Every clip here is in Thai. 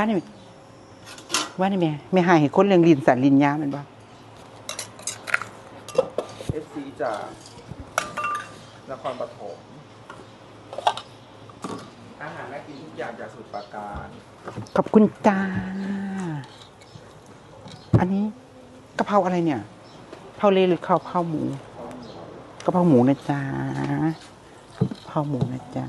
ว่านี่ว่านี่แม่ไม่หายให้คนเรื่องลินสันลินยาแมันบ่เอฟซีจากนครปฐมอาหารน่ากินทุกอย่างจากสุดปราการขอบคุณจ้า อันนี้กะเพราอะไรเนี่ยกะเพราเลหรือกะเพราหมูกะเพราหมูนะจ๊ะกะเพราหมูนะจ๊ะ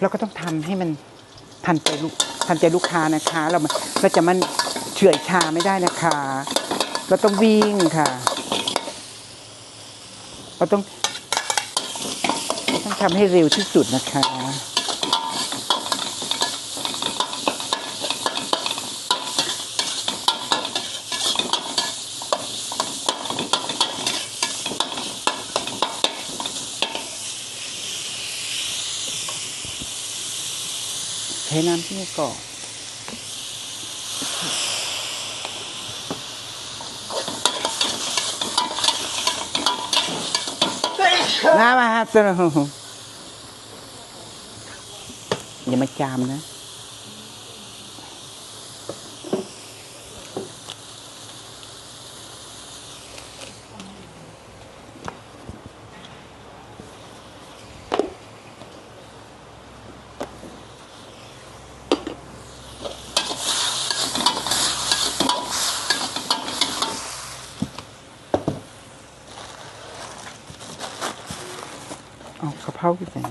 เราก็ต้องทำให้มันทันใจลูกทันใจลูกค้านะคะ เราเราจะมันเฉื่อยชาไม่ได้นะคะ เราต้องวิ่งค่ะ เราต้อง ต้องทำให้เร็วที่สุดนะคะ เทน้ำที่นี่ก่อนน้ำมาฮะสนุกอย่ามาจามนะ เอากระเพราไปใส่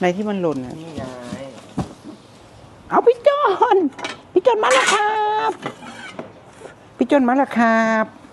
ในที่มันหล่นน่ะ นี่ไง น พี่จนมาแล้วครับ พี่จนมาแล้วครับ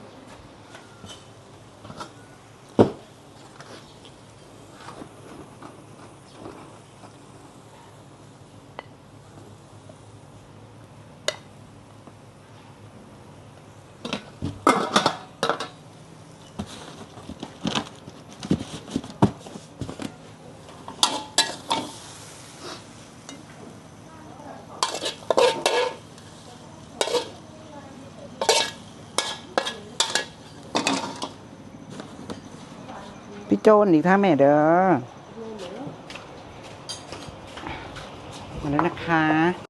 พี่โจนอีกท่าแม่เด้อมาแล้วนะคะ